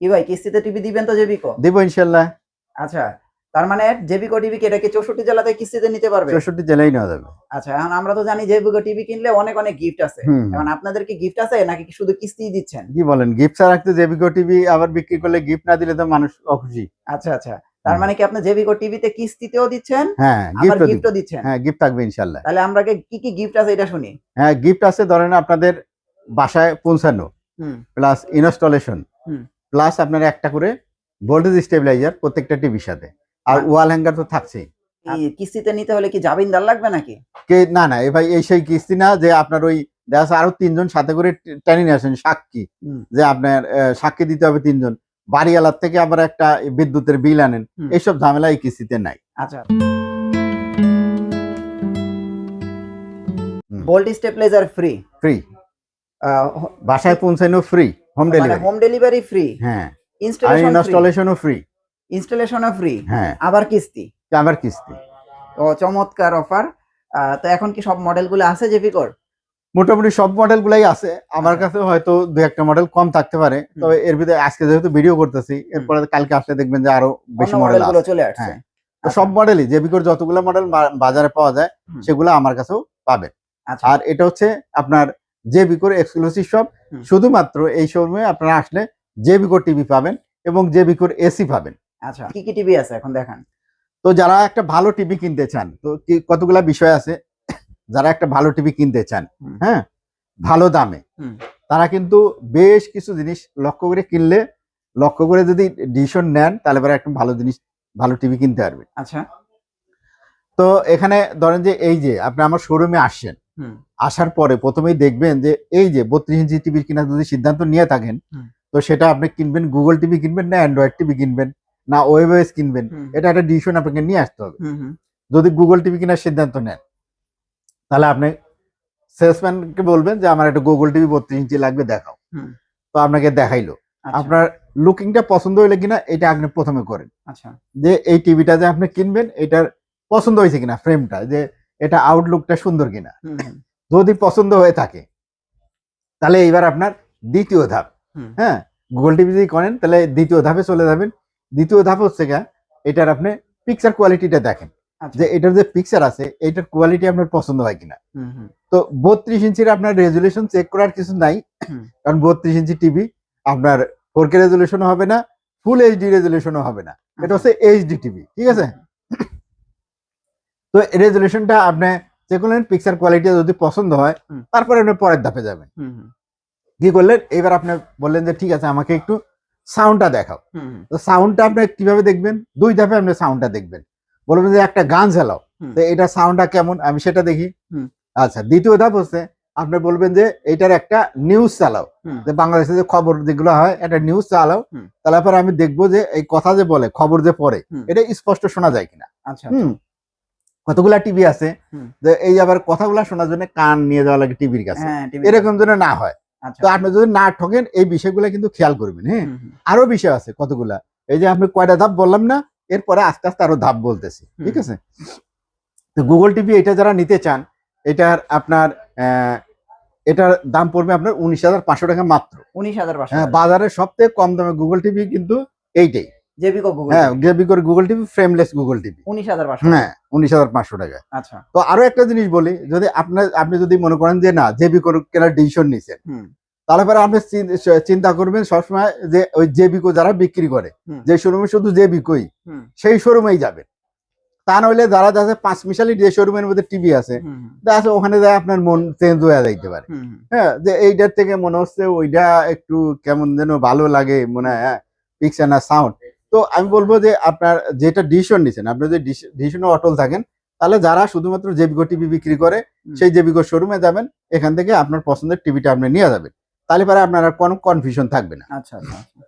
কি ভাই কিস্তিতে টিভি দিবেন তো জেবিকো দেবো ইনশাল্লাহ। আচ্ছা তার মানে জেবিকো টিভি কি এটা কি চৌষট্টি জেলাতে কিস্তিতে নিতে পারবে? চৌষট্টি জেলায় নেওয়া যাবে। আচ্ছা এখন আমরা তো জানি জেবিকো টিভি কিনলে অনেক অনেক গিফট আছে। এখন আপনাদের কি গিফট আছে নাকি শুধু কিস্তি দিচ্ছেন? কি বলেন গিফট ছাড়া রাখতে জেবিকো টিভি আবার বিক্রি করলে গিফট না দিলে তো মানুষ অখুশি। আচ্ছা আচ্ছা তার মানে কি আপনি জেবিকো টিভিতে কিস্তিতেও দিচ্ছেন? হ্যাঁ গিফট গিফটও দিচ্ছেন। হ্যাঁ গিফট থাকবে ইনশাল্লাহ। তাহলে আমরা কি কি গিফট আছে এটা শুনি। হ্যাঁ গিফট আছে ধরেন আপনাদের বাসায় পৌঁছানো হুম। প্লাস ইনস্টলেশন হুম। প্লাস আপনার একটা করে ভোল্টেজ স্টেবিলাইজার প্রত্যেকটা টিভির সাথে। আর। ওয়াল হ্যাঙ্গার তো থাকছেই। কিস্তিতে নিতে হলে কি জামিনদার লাগবে নাকি? কে না না এ ভাই এই সেই কিস্তি না যে আপনার ওই দেখা আরও তিনজন সাথে করে টেনে নিয়ে আসেন সাক্ষী। যে আপনার সাক্ষী দিতে হবে তিনজন। বাড়িওয়ালার থেকে আবার একটা বিদ্যুতের বিল আনেন। এইসব ঝামেলা এই কিস্তিতে নাই। আচ্ছা। ভোল্ট স্টেবিলাইজার ফ্রি ফ্রি বাসায় পৌঁছানো free home delivery home delivery free হ্যাঁ। ইনস্টলেশন ইনস্টলেশনও ফ্রি ইনস্টলেশনও ফ্রি হ্যাঁ। আবার কিস্তি। আবার কিস্তি। ও চমৎকার অফার তো এখন কি সব মডেলগুলো আছে জেপিকোর মোটামুটি সব মডেল গুলাই আছে। আমার আচ্ছা। কাছে হয়তো দু একটা মডেল কম থাকতে পারে। তবে এর ভিতরে আজকে যেহেতু ভিডিও করতেছি এরপরে কালকে আসলে দেখবেন যে আরও বেশি মডেল চলে আসছে। হ্যাঁ। তো সব মডেলই জেবিকোর যতগুলো মডেল বাজারে পাওয়া যায়। সেগুলো আমার কাছেও পাবেন। আচ্ছা। আর এটা হচ্ছে আপনার জেবিকোর এক্সক্লুসিভ শপ। শুধুমাত্র এই শোরুমে আপনারা আসলে জেবিকোর টিভি পাবেন এবং জেবিকোর এসি পাবেন। আচ্ছা কি কি টিভি আছে এখন দেখান? তো যারা একটা ভালো টিভি কিনতে চান তো কি- কতগুলা বিষয় আছে? যারা একটা ভালো টিভি কিনতে চান হ্যাঁ? ভালো দামে। তারা কিন্তু বেশ কিছু জিনিস লক্ষ্য করে কিনলে লক্ষ্য করে যদি ডিসিশন নেন তাহলে পরে একটা ভালো জিনিস ভালো টিভি কিনতে পারবেন আচ্ছা। তো এখানে ধরেন যে এই যে আপনি আমার শোরুমে আসছেন। হুম। আসার পরে প্রথমেই দেখবেন যে এই যে বত্রিশ ইঞ্চি টিভির কেনার যদি সিদ্ধান্ত নিয়ে থাকেন তো সেটা আপনি কিনবেন গুগল টিভি কিনবেন না অ্যান্ড্রয়েড টিভি কিনবেন না ওয়েবএস কিনবেন। এটা একটা ডিসিশন আপনাকে নিয়ে আসতে হবে। যদি গুগল টিভি কেনার সিদ্ধান্ত নেন তাহলে আপনি সেলসম্যানকে বলবেন যে আমার একটা গুগল টিভি বত্রিশ ইঞ্চি লাগবে দেখাও। তো আপনাকে দেখাইলো। আচ্ছা, আপনার লুকিংটা পছন্দ হইলে কিনা এটা আপনি প্রথমে করেন। আচ্ছা। যে এই টিভিটা যে আপনি কিনবেন এটার পছন্দ হয়েছে কিনা ফ্রেমটা যে এটা আউটলুকটা সুন্দর কিনা। যদি পছন্দ হয়ে থাকে তাহলে এইবার আপনার দ্বিতীয় ধাপ। হ্যাঁ গুগল টিভি যদি করেন তাহলে দ্বিতীয় ধাপে চলে যাবেন। দ্বিতীয় ধাপ হচ্ছে গা এটার আপনি পিকচার কোয়ালিটিটা দেখেন। আচ্ছা। যে এটার যে পিকচার আছে এটার কোয়ালিটি আপনার পছন্দ হয় কিনা। তো বত্রিশ ইঞ্চির আপনার রেজুলেশন চেক করার কিছু নাই। কারণ বত্রিশ ইঞ্চি টিভি আপনার ফোর কে রেজুলেশন হবে না ফুল এইচডি রেজুলেশনও হবে না। এটা হচ্ছে এইচডি টিভি ঠিক আছে? তো রেজুলেশনটা আপনি চেক করলেন পিকচার কোয়ালিটি যদি পছন্দ হয় তারপরে আপনি পরের ধাপে যাবেন। কি করলেন? এবার আপনি বললেন যে ঠিক আছে আমাকে একটু সাউন্ডটা দেখাও। তো সাউন্ডটা আপনি কীভাবে দেখবেন? দুই ধাপে আপনি সাউন্ডটা দেখবেন। বলবেন যে একটা গান চালাও তো এটা সাউন্ডটা কেমন? আমি সেটা দেখি। আচ্ছা দ্বিতীয় ধাপ হচ্ছে আপনি বলবেন যে এটার একটা নিউজ চালাও। যে বাংলাদেশে যে খবর যেগুলো হয় একটা নিউজ চালাও। হুম। তারপর আমি দেখব যে এই কথা যে বলে খবর যে পড়ে এটা স্পষ্ট শোনা যায় কিনা। আচ্ছা হুম। কতগুলা টিভি আছে। যে এই আবার কথাগুলা শোনার জন্য কান নিয়ে যাওয়া লাগে টিভির কাছে। হ্যাঁ এরকম যেন না হয়। আচ্ছা। তো আপনি যদি না ঠকেন এই বিষয়গুলো কিন্তু খেয়াল করবেন হ্যাঁ? আরও বিষয় আছে কতগুলা। এই যে আপনি কয়টা ধাপ বললাম না এরপরে আস্তে আস্তে আরও ধাপ বলতেছি ঠিক আছে? তো গুগল টিভি এটা যারা নিতে চান এটার আপনার আহ, এটার দাম পড়বে আপনার উনিশ হাজার পাঁচশো টাকা মাত্র। উনিশ হাজার হ্যাঁ বাজারে সবথেকে কম দামে গুগল টিভি কিন্তু এইটাই। হ্যাঁ Google TV frameless Google TV উনিশ হাজার হ্যাঁ উনিশ হাজার পাঁচশো টাকা। আচ্ছা। তো আরও একটা জিনিস বলি যদি আপনার আপনি যদি মনে করেন যে না জেবিকোর কেনার ডিসিশন নিছেন হুম। তাহলে পরে আপনি চিন্তা করবেন সবসময় যে ওই জেবিকো যারা বিক্রি করে যে শোরুমে শুধু জেবিকোই সেই শোরুমেই যাবেন। তা নইলে যারা যাচ্ছে পাঁচ মিশালি যে শোরুমের মধ্যে টিভি আছে যাচ্ছে ওখানে যায় আপনার মন চেঞ্জ হয়ে যাইতে পারে। হ্যাঁ যে এইটার থেকে মনে হচ্ছে ওইটা একটু কেমন যেন ভালো লাগে মনে হয় হ্যাঁ পিকচার না সাউন্ড তো আমি বলব যে আপনার যেটা ডিসিশন নিছেন আপনি যদি ডিসিশনে অটল থাকেন তাহলে যারা শুধুমাত্র জেবিকো টিভি বিক্রি করে। সেই জেবিকো শোরুমে যাবেন এখান থেকে আপনার পছন্দের টিভিটা আপনি নিয়ে যাবেন। তাহলে পরে আপনার আর কোনো কনফিউশন থাকবে না। আচ্ছা আচ্ছা আচ্ছা।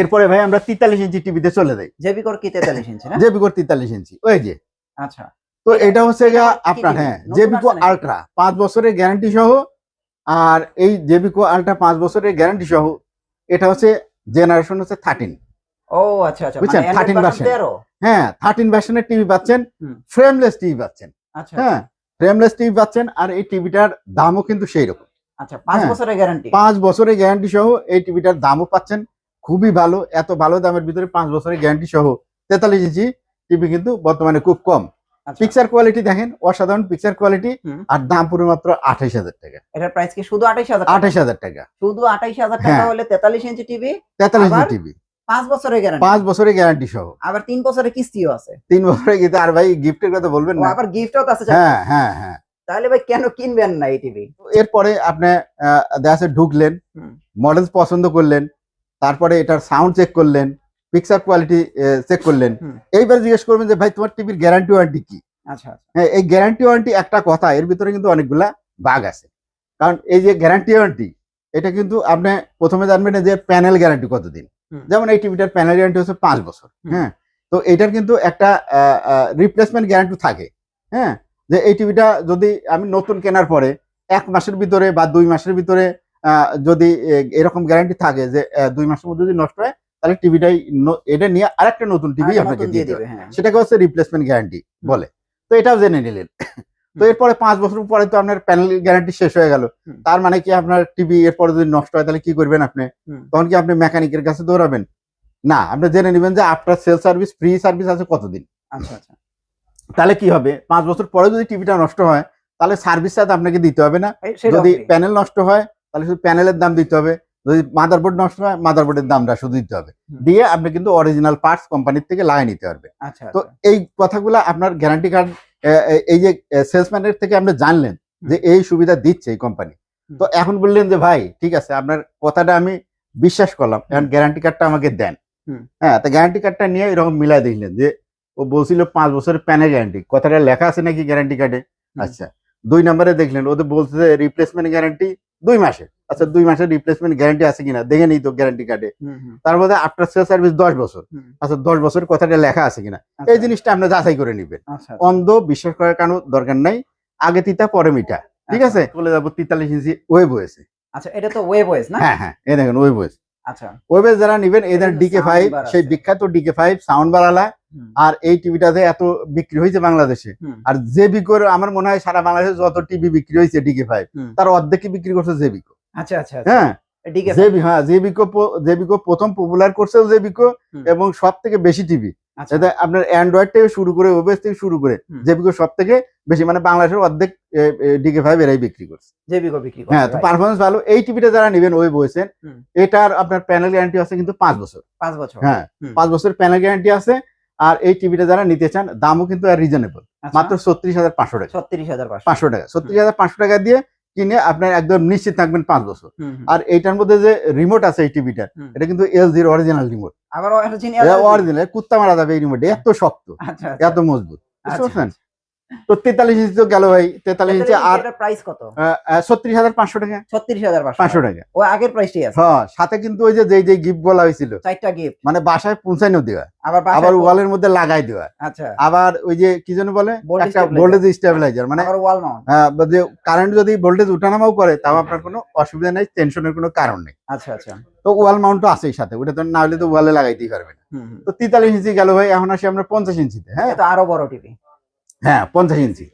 এরপরে ভাই আমরা তেতাল্লিশ ইঞ্চি টিভিতে চলে যাই। জেবিকোর কি তেতাল্লিশ ইঞ্চি না? জেবিকোর তেতাল্লিশ ইঞ্চি ওই যে। আচ্ছা। তো এটা হচ্ছে আপনার হ্যাঁ জেবিকো? আলট্রা পাঁচ বছরের গ্যারান্টি সহ আর এই জেবিকো আলট্রা পাঁচ বছরের গ্যারান্টি সহ এটা হচ্ছে জেনারেশন হচ্ছে থার্টিন ও আচ্ছা আচ্ছা বুঝছেন, মানে 13 Android version version। 13 হ্যাঁ থার্টিন ভার্সনের টিভি পাচ্ছেন ফ্রেমলেস টিভি পাচ্ছেন। আচ্ছা। হ্যাঁ ফ্রেমলেস টিভি পাচ্ছেন আর এই টিভিটার দামও কিন্তু সেই রকম আচ্ছা পাঁচ হ্যাঁ। বছরের গ্যারান্টি পাঁচ বছরের গ্যারান্টি সহ এই টিভিটার দামও পাচ্ছেন খুবই ভালো এত ভালো দামের ভিতরে পাঁচ বছরের গ্যারান্টি সহ তেতাল্লিশ ইঞ্চি টিভি কিন্তু বর্তমানে খুব কম। আচ্ছা। পিকচার কোয়ালিটি দেখেন অসাধারণ পিকচার কোয়ালিটি আর দাম পুরো মাত্র আঠাইশ হাজার টাকা। এটার প্রাইস কি শুধু আঠাইশ হাজার আঠাইশ হাজার টাকা। শুধু আঠাইশ হাজার টাকা হ্যাঁ। হলে তেতাল্লিশ ইঞ্চি টিভি তেতাল্লিশ ইঞ্চি টিভি পাঁচ বছরের গ্যারান্টি পাঁচ বছরের গ্যারান্টি সহ। আবার তিন বছরের কিস্তিও আছে। তিন বছরের আর ভাই গিফটের কথা বলবেন না। আবার গিফটও আছে হ্যাঁ হ্যাঁ হ্যাঁ। তাহলে ভাই কেন কিনবেন না এই টিভি এরপরে আপনি দেখা ঢুকলেন মডেল পছন্দ করলেন তারপরে এটার সাউন্ড চেক করলেন পিকচার কোয়ালিটি চেক করলেন। এইবার জিজ্ঞেস করবেন যে ভাই তোমার টিভির গ্যারান্টি ওয়ারেন্টি কি? আচ্ছা আচ্ছা। হ্যাঁ এই গ্যারান্টি ওয়ারেন্টি একটা কথা এর ভিতরে কিন্তু অনেকগুলা বাগ আছে। কারণ এই যে গ্যারান্টি ওয়ারেন্টি এটা কিন্তু আপনি প্রথমে জানবেন যে প্যানেল গ্যারান্টি কতদিন। যেমন এই টিভিটার প্যানেল গ্যারান্টি হচ্ছে পাঁচ বছর হ্যাঁ? তো এটার কিন্তু একটা রিপ্লেসমেন্ট গ্যারান্টি থাকে হ্যাঁ? যে এই টিভিটা যদি আমি নতুন কেনার পরে এক মাসের ভিতরে বা দুই মাসের ভিতরে আহ, যদি এরকম গ্যারান্টি থাকে যে দুই মাসের মধ্যে যদি নষ্ট হয় তাহলে টিভিটাই এটা নিয়ে আরেকটা নতুন টিভি আপনাকে দিয়ে দিয়ে দেবে। হ্যাঁ। সেটাকে হচ্ছে রিপ্লেসমেন্ট গ্যারান্টি বলে। তো এটাও জেনে নিলেন। তো এরপরে পাঁচ বছর পরে তো আপনার প্যানেল গ্যারান্টি শেষ হয়ে গেল। তার মানে কি আপনার টিভি এরপরে যদি নষ্ট হয় তাহলে কি করবেন আপনি? তখন কি আপনি মেকানিকের কাছে দৌড়াবেন? না আপনি জেনে নেবেন যে আপনার সেল সার্ভিস ফ্রি সার্ভিস আছে কতদিন? আচ্ছা আচ্ছা। তাহলে কি হবে? পাঁচ বছর পরে যদি টিভিটা নষ্ট হয় তাহলে সার্ভিস চার্জ আপনাকে দিতে হবে না। যদি প্যানেল নষ্ট হয় তাহলে শুধু প্যানেলের দাম দিতে হবে। যদি মাদারবোর্ড নষ্ট হয় মাদারবোর্ডের দামটা শুধু দিতে হবে। দিয়ে আপনি কিন্তু অরিজিনাল পার্টস কোম্পানির থেকে লাগিয়ে নিতে পারবে আচ্ছা তো। এই কথাগুলো আপনার গ্যারান্টি কার্ড এই যে সেলসম্যানের থেকে আপনি জানলেন যে এই সুবিধা দিচ্ছে এই কোম্পানি তো এখন বললেন যে ভাই ঠিক আছে আপনার কথাটা আমি বিশ্বাস করলাম। এখন গ্যারান্টি কার্ডটা আমাকে দেন। হ্যাঁ তো গ্যারান্টি কার্ডটা নিয়ে এরকম মিলাই দেখলেন যে ও বলছিল পাঁচ বছরের প্যানে গ্যারান্টি কথাটা লেখা আছে নাকি গ্যারান্টি কার্ডে আচ্ছা দুই নম্বরে দেখলেন ওদের বলছে যে রিপ্লেসমেন্ট গ্যারান্টি দুই মাসে। আচ্ছা দুই মাসের রিপ্লেসমেন্ট গ্যারান্টি আছে কিনা? দেখে নিই তো গ্যারান্টি কার্ডে তার মধ্যে আফটার সেল সার্ভিস দশ বছর। আচ্ছা দশ বছর কথাটা লেখা আছে কিনা? আচ্ছা, এই জিনিসটা আপনি যাচাই করে নিবেন। আচ্ছা আচ্ছা। অন্ধ বিশ্বাস করার কারণ দরকার নাই। আগে তিতা পরে মিটা ঠিক আছে? বলে যাব তেতাল্লিশ ইঞ্চি ওয়েব হয়েছে আচ্ছা এটা তো ওয়েব হয়েছে না? হ্যাঁ হ্যাঁ। এই দেখেন ওয়েব হয়েছে আচ্ছা। ওয়েবে যারা নিবেন এদের ডিকে ফাইভ সেই বিখ্যাত ডিকে ফাইভ সাউন্ড বাড়ালা আর এই টিভিটাতে এত বিক্রি হয়েছে বাংলাদেশে। আর যে বিকোর আমার মনে হয় সারা বাংলাদেশে যত টিভি বিক্রি হয়েছে ডিকে ফাইভ। তার অর্ধেকই বিক্রি করছে জেবিকো আচ্ছা আচ্ছা আচ্ছা। হ্যাঁ। হ্যাঁ জেবিকো প- জেবিকো প্রথম পপুলার করছে জেবিকো। এবং সব থেকে বেশি টিভি এটা আপনার অ্যান্ড্রয়েড থেকে শুরু করে ওবেস থেকে শুরু করে। জেবিকো সব থেকে বেশি মানে বাংলাদেশের অর্ধেক ডিকে ফাইভ এরাই বিক্রি করছে। জেবিকো বিক্রি হ্যাঁ তো পারফরমেন্স ভালো। এই টিভিটা যারা নেবেন ওই বলছেন এটার আপনার প্যানেল গ্যারান্টি আছে কিন্তু পাঁচ বছর। পাঁচ বছর। হ্যাঁ পাঁচ বছর প্যানেল গ্যারান্টি আছে। আর এই টিভিটা যারা নিতে চান দামও কিন্তু আর রিজনেবল আচ্ছা, মাত্র ছত্রিশ হাজার পাঁচশো টাকা। ছত্রিশ হাজার পাঁচশো। টাকা ছত্রিশ হাজার পাঁচশো টাকা দিয়ে কিনে আপনার একদম নিশ্চিত থাকবেন পাঁচ বছর। আর এইটার মধ্যে যে রিমোট আছে এই টিভিটার। এটা কিন্তু এল জির অরিজিনাল রিমোট আবার original আছে? অরিজিনাল কুত্তা মারা যাবে এই রিমোটে এত শক্ত। এত মজবুত বুঝতে তো তেতাল্লিশ ইঞ্চি তো গেল ভাই তেতাল্লিশ ইঞ্চি আর প্রাইস কত? ছত্রিশ হাজার পাঁচশো টাকা। ছত্রিশ হাজার পাঁচশো। পাঁচশো টাকা। ও আগের প্রাইসটাই আছে। হ্যাঁ সাথে কিন্তু ওই যে যেই যেই গিফট বলা হয়েছিল চারটা গিফট মানে বাসায় পৌঁছানো দেওয়া আবার আবার ওয়ালের মধ্যে লাগাই দেওয়া। আচ্ছা। আবার ওই যে কি যেন বলে? একটা ভোল্টেজ স্টেবিলাইজার মানে আবার ওয়াল মাউন্ট আহ, যে কারেন্ট যদি ভোল্টেজ উঠানামাও করে তাও আপনার কোনো অসুবিধা নেই টেনশনের কোনো কারণ নেই। আচ্ছা আচ্ছা। তো ওয়াল মাউন্টও আছে সাথে ওটা তো না হলে তো ওয়ালে লাগাইতেই পারবে না। তো তেতাল্লিশ ইঞ্চি গেল ভাই এখন আসি আমরা পঞ্চাশ ইঞ্চিতে হ্যাঁ? এটা আরও বড় টিভি। হ্যাঁ পঞ্চাশ ইঞ্চি।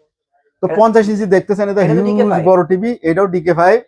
তো পঞ্চাশ ইঞ্চি দেখতেছেন এটা হিউজ বড় টিভি এটাও ডিকে ফাইভ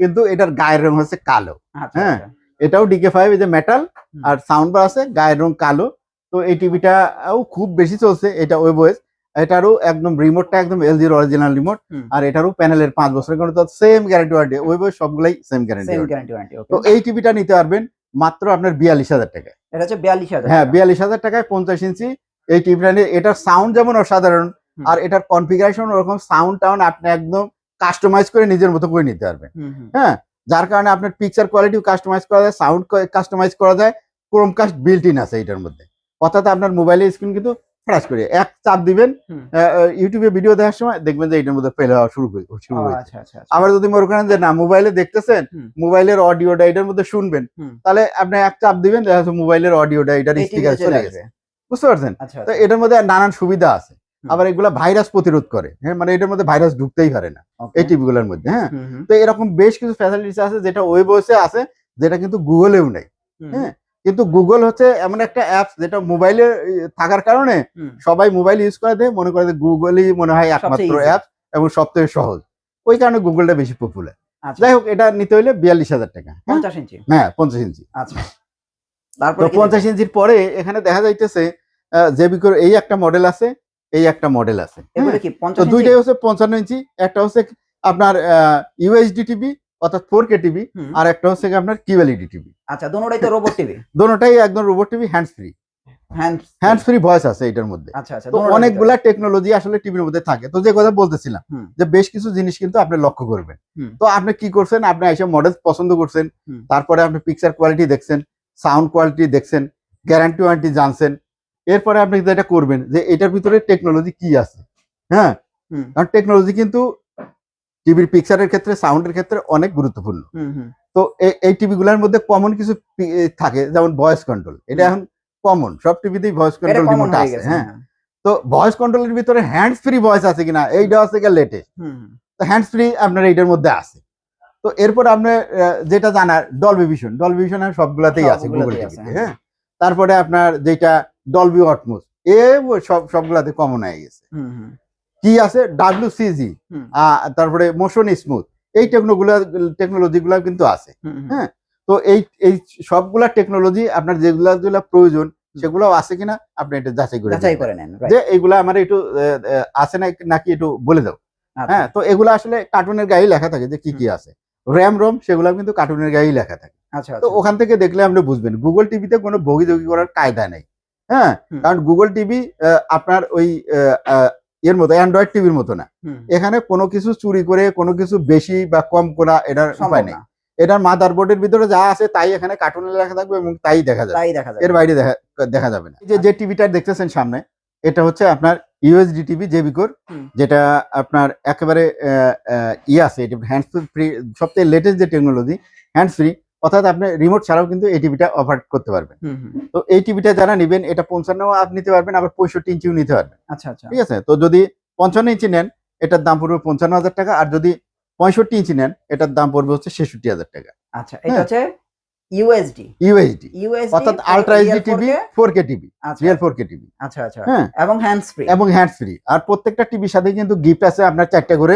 কিন্তু এটার গায়ের রং হচ্ছে কালো আচ্ছা হ্যাঁ। আচ্ছা। এটাও ডিকে ফাইভ এই যে মেটাল আর সাউন্ড বার আছে গায়ের রং কালো। তো এই টিভিটাও খুব বেশি চলছে এটা ওয়েবওয়েস এটারও একদম রিমোটটা একদম এলজির অরিজিনাল রিমোট। আর এটারও প্যানেলের পাঁচ বছরের কোনো সেম গ্যারান্টি ওয়ারেন্টি ওয়েবওয়েস সবগুলাই সেম গ্যারান্টি তো এই টিভিটা নিতে পারবেন মাত্র আপনার বিয়াল্লিশ হাজার টাকা এটা হচ্ছে বিয়াল্লিশ হাজার হ্যাঁ বিয়াল্লিশ হাজার টাকায় পঞ্চাশ ইঞ্চি এই টিভিটা নিয়ে এটার সাউন্ড যেমন অসাধারণ আর এটার কনফিগারেশন ওরকম সাউন্ড টাউন আপনি একদম কাস্টমাইজ করে নিজের মতো করে নিতে পারবেন। হ্যাঁ যার কারণে আপনার পিকচার কোয়ালিটিও কাস্টমাইজ করা যায় সাউন্ড কাস্টমাইজ করা যায় ক্রোমকাস্ট বিল্ট ইন আছে এটার মধ্যে। অর্থাৎ আপনার মোবাইলের স্ক্রিন কিন্তু ফ্ল্যাশ করে এক চাপ দিবেন ইউটিউবে ভিডিও দেখার সময় দেখবেন যে এটার মধ্যে ফেল হওয়া শুরু শুরু হয়েছে। আচ্ছা আচ্ছা। আচ্ছা। আবার যদি মনে করেন যে না মোবাইলে দেখতেছেন। মোবাইলের অডিওটা এটার মধ্যে শুনবেন তাহলে আপনি এক চাপ দিবেন দেখা যাচ্ছে মোবাইলের অডিওটা এটার স্পিকার চলে গেছে। বুঝতে পারছেন? আচ্ছা তো আচ্ছা। এটার মধ্যে নানান সুবিধা আছে। আবার এগুলা ভাইরাস প্রতিরোধ করে। হ্যাঁ মানে এটার মধ্যে ভাইরাস ঢুকতেই পারে না. এই টিভিগুলোর মধ্যে হ্যাঁ। তো এরকম বেশ কিছু ফ্যাসিলিটিস আছে যেটা ওয়েবওসে আছে যেটা কিন্তু গুগলেও নেই। হ্যাঁ। কিন্তু গুগল হচ্ছে এমন একটা অ্যাপস যেটা মোবাইলে থাকার কারণে সবাই মোবাইল ইউজ করে দেয় মনে করে যে গুগলই মনে হয় একমাত্র অ্যাপ এবং সব থেকে সহজ। ওই কারণে গুগলটা বেশি পপুলার আচ্ছা। যাই হোক এটা নিতে হলে বিয়াল্লিশ হাজার টাকা হ্যাঁ? পঞ্চাশ ইঞ্চি। হ্যাঁ পঞ্চাশ ইঞ্চি। আচ্ছা। তারপর পঞ্চাশ ইঞ্চির পরে এখানে দেখা যাইতেছে জেবিকোর এই একটা মডেল আছে এই একটা মডেল আছে হ্যাঁ? দুইটাই হচ্ছে পঞ্চান্ন ইঞ্চি একটা হচ্ছে আপনার ইউএসডি টিভি অর্থাৎ ফোর কে টিভি আর একটা হচ্ছে আপনার কিউএলইডি টিভি আচ্ছা দুটোটাই তো রোবট টিভি দোনোটাই একদম robot TV hands free hand hands free voice আছে এটার মধ্যে। আচ্ছা আচ্ছা তো অনেকগুলা টেকনোলজি আসলে টিভির মধ্যে থাকে। তো যে কথা বলতেছিলাম যে বেশ কিছু জিনিস কিন্তু আপনি লক্ষ্য করবেন। তো আপনি কি করছেন? আপনি এসে মডেল পছন্দ করছেন। তারপরে আপনি পিকচার কোয়ালিটি দেখছেন সাউন্ড কোয়ালিটি দেখছেন গ্যারান্টি ওয়ারেন্টি জানছেন। এরপরে আপনি যেটা করবেন যে এটার ভিতরে টেকনোলজি কি আছে? হ্যাঁ? কারণ টেকনোলজি কিন্তু টিভির পিকচারের ক্ষেত্রে সাউন্ডের ক্ষেত্রে অনেক গুরুত্বপূর্ণ। তো এই টিভি গুলার মধ্যে কমন কিছু থাকে যেমন ভয়েস কন্ট্রোল এটা এখন কমন সব টিভিতেই ভয়েস কন্ট্রোল রিমোট আছে হ্যাঁ হ্যাঁ। তো ভয়েস কন্ট্রোলের ভিতরে হ্যান্ডস ফ্রি ভয়েস আছে কিনা এইটা হচ্ছে গিয়ে লেটেস্ট তো হ্যান্ডস ফ্রি আপনার এইটার মধ্যে আছে। তো এরপর আপনার যেটা জানার ডলবি ভিশন ডলবি ভিশন সবগুলাতেই আছে গুগল আছে, টিভিতে হ্যাঁ। তারপরে আপনার যেটা ডলবি অটমোস এ সব সবগুলাতে কমন হয়ে গেছে। হুম, হুম, কি আছে? ডাব্লিউ সিজি তারপরে মোশন স্মুথ এই টেকনোগুলা টেকনোলজি গুলা কিন্তু আছে। হ্যাঁ? তো এই এই সবগুলা টেকনোলজি আপনার যেগুলা যেগুলা প্রয়োজন সেগুলো আছে কিনা আপনি এটা যাচাই করে যাচাই করে নেন যে এইগুলা আমার একটু আছে না নাকি একটু বলে দাও। আচ্ছা, হ্যাঁ? তো এগুলো আসলে কার্টুনের গায়েই লেখা থাকে যে কি কি আছে। র্যাম রোম সেগুলো কিন্তু কার্টুনের গায়েই লেখা থাকে। আচ্ছা তো আচ্ছা। ওখান থেকে দেখলে আপনি বুঝবেন। গুগল টিভিতে কোনো বগিদগি করার কায়দা নেই। হ্যাঁ? কারণ গুগল টিভি আপনার ওই এর মতো অ্যান্ড্রয়েড টিভির মতো না। এখানে কোনো কিছু চুরি করে কোনো কিছু বেশি বা কম করা এটার উপায় নেই। এটার মাদার বোর্ডের ভিতরে যা আছে তাই এখানে কার্টুনে লেখা থাকবে এবং তাই দেখা যাবে। তাই দেখা যায় এর বাইরে দেখা দেখা যাবে না। এই যে যে টিভিটা দেখতেছেন সামনে এটা হচ্ছে আপনার ইউএসডি টিভি জেবিকোর। যেটা আপনার একেবারে ইয়ে আছে এটা হ্যান্ডস ফ্রি সবথেকে লেটেস্ট যে টেকনোলজি হ্যান্ডস ফ্রি অর্থাৎ আপনি রিমোট ছাড়াও কিন্তু এই টিভিটা অফার করতে পারবেন। তো এই টিভিটা যারা নেবেন এটা পঞ্চান্ন আপনি নিতে পারবেন আবার পঁয়ষট্টি ইঞ্চিও নিতে পারবেন। আচ্ছা আচ্ছা। ঠিক আছে? তো যদি পঞ্চান্ন ইঞ্চি নেন এটার দাম পড়বে পঞ্চান্ন হাজার টাকা আর যদি পঁয়ষট্টি ইঞ্চি নেন এটার দাম পড়বে হচ্ছে ছেষট্টি হাজার টাকা। আচ্ছা এটা হ্যাঁ। হচ্ছে ইউএসডি ইউএসডি ইউএসডি অর্থাৎ আলট্রা এইচডি টিভি টিভি আচ্ছা। রিয়েল টিভি আচ্ছা আচ্ছা। হ্যাঁ। এবং হ্যান্ডস ফ্রি এবং ফ্রি আর প্রত্যেকটা টিভির সাথে কিন্তু গিফট আছে আপনার চারটা করে।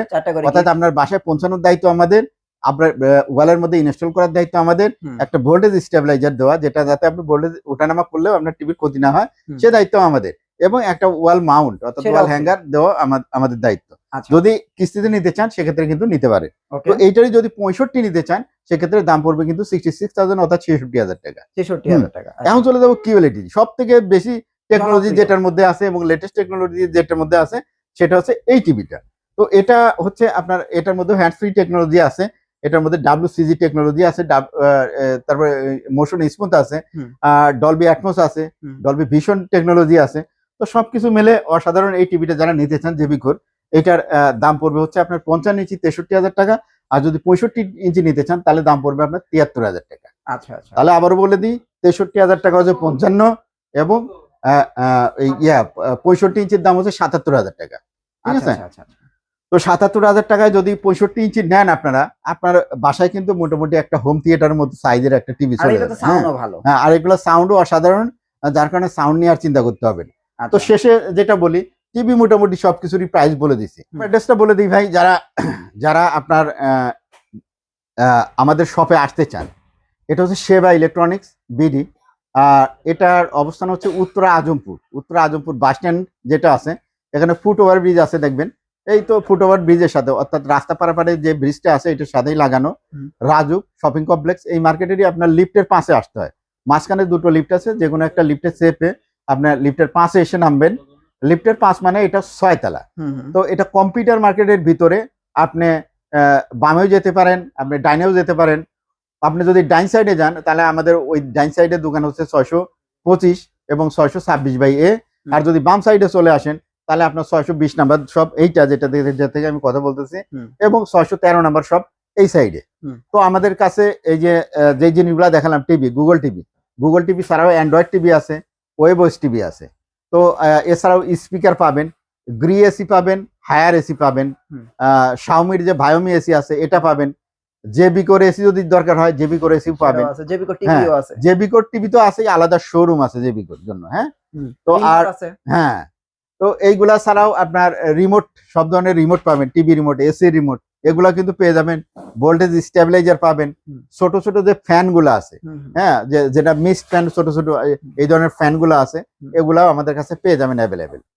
অর্থাৎ আপনার বাসায় পৌঁছানোর দায়িত্ব আমাদের। আপনার ওয়ালের মধ্যে ইনস্টল করার দায়িত্ব আমাদের একটা ভোল্টেজ স্টেবিলাইজার দেওয়া যেটা যাতে আপনি ভোল্টেজ ওঠানামা করলেও আপনার টিভির ক্ষতি না হয় সে দায়িত্ব আমাদের। এবং একটা ওয়াল মাউন্ট অর্থাৎ ওয়াল হ্যাঙ্গার দেওয়া আমাদের দায়িত্ব। আচ্ছা। যদি কিস্তিতে নিতে চান সেক্ষেত্রে কিন্তু নিতে পারে। তো এইটারই যদি পঁয়ষট্টি নিতে চান সেক্ষেত্রে দাম পড়বে কিন্তু সিক্সটি সিক্স থাউজেন্ড অর্থাৎ ছেষট্টি হাজার টাকা। ছেষট্টি হাজার টাকা আচ্ছা। এখন চলে যাব কিউএলইডি সব থেকে বেশি টেকনোলজি যেটার মধ্যে আছে এবং লেটেস্ট টেকনোলজি যেটার মধ্যে আছে সেটা হচ্ছে এই টিভিটা তো এটা হচ্ছে আপনার এটার মধ্যে হ্যান্ড ফ্রি টেকনোলজি আছে। এটার মধ্যে ডাব্লিউ সিজি টেকনোলজি আছে তারপরে মোশন স্মুথ আছে ডলবি অ্যাটমোস আছে ডলবি ভিশন টেকনোলজি আছে। তো সবকিছু মিলে অসাধারণ এই টিভিটা যারা নিতে চান জেবিকোর এটার আহ, দাম পড়বে হচ্ছে আপনার পঞ্চান্ন ইঞ্চি তেষট্টি হাজার টাকা আর যদি পঁয়ষট্টি ইঞ্চি নিতে চান তাহলে দাম পড়বে আপনার তিয়াত্তর হাজার টাকা। আচ্ছা আচ্ছা। তাহলে আবারও বলে দিই তেষট্টি হাজার টাকা হচ্ছে পঞ্চান্ন এবং ইয়া পঁয়ষট্টি ইঞ্চির দাম হচ্ছে সাতাত্তর হাজার টাকা। ঠিক আচ্ছা আছে? আচ্ছা আচ্ছা। তো সাতাত্তর হাজার টাকায় যদি পঁয়ষট্টি ইঞ্চি নেন আপনারা আপনার বাসায় কিন্তু মোটামুটি একটা হোম থিয়েটারের মতো সাইজের একটা টিভি চলে হ্যাঁ। ভালো। হ্যাঁ, আর এগুলো সাউন্ডও অসাধারণ যার কারণে সাউন্ড নিয়ে আর চিন্তা করতে হবে না। তো আচ্ছা। শেষে যেটা বলি টিভি মোটামুটি সবকিছুরই প্রাইস বলে দিছি। অ্যাড্রেসটা বলে দিই ভাই যারা যারা আপনার আমাদের শপে আসতে চান এটা হচ্ছে সেবা ইলেকট্রনিক্স বিডি আর এটার অবস্থান হচ্ছে উত্তরা আজমপুর উত্তরা আজমপুর বাস স্ট্যান্ড যেটা আছে এখানে ফুট ওভার ব্রিজ আছে দেখবেন। এই তো ফুট ওভার ব্রিজের সাথে অর্থাৎ রাস্তা পারাপারে যে ব্রিজটা আছে এটার সাথেই লাগানো। রাজুক শপিং কমপ্লেক্স এই মার্কেটেরই আপনার লিফটের পাশে আসতে হয়। মাঝখানে দুটো লিফট আছে যে কোনো একটা লিফটের চেপে আপনার লিফটের পাশে এসে নামবেন। লিফটের পাশ মানে এটা ছয়তলা। তো এটা কম্পিউটার মার্কেটের ভিতরে আপনি বামেও যেতে পারেন আপনি ডাইনেও যেতে পারেন। আপনি যদি ডাইন সাইডে যান তাহলে আমাদের ওই ডাইন সাইডের দোকান হচ্ছে ছয়শো পঁচিশ এবং ছয়শো ছাব্বিশ বাই এ আর যদি বাম সাইডে চলে আসেন তাহলে আপনার ছয়শো বিশ নাম্বার সব এইটা যেটা থেকে আমি কথা বলতেছি এবং ছয়শো তেরো নাম্বার সব এই সাইডে তো আমাদের কাছে এই যে যে জিনিসগুলো দেখালাম TV Google TV. Google TV ছাড়াও অ্যান্ড্রয়েড টিভি আছে ওয়েবওস টিভি আছে। তো এছাড়াও স্পিকার পাবেন গ্রি এসি পাবেন হায়ার এসি পাবেন। শাওমির যে ভায়োমি এসি আছে এটা পাবেন। জেবিকোর এসি যদি দরকার হয় জেবিকোর এসিও পাবেন। জেবিকোর টিভি তো আছে আলাদা শোরুম আছে জেবিকোর জন্য হ্যাঁ? তো আর হ্যাঁ তো এইগুলা ছাড়াও আপনার রিমোট সব ধরনের রিমোট পাবেন টিভি রিমোট এসি রিমোট এগুলা কিন্তু পেয়ে যাবেন ভোল্টেজ স্টেবিলাইজার পাবেন ছোট ছোট যে ফ্যানগুলো আছে। হ্যাঁ যে যেটা মিস ফ্যান ছোট ছোট এই- এই ধরনের ফ্যানগুলো আছে এগুলাও আমাদের কাছে পেয়ে যাবেন অ্যাভেলেবেল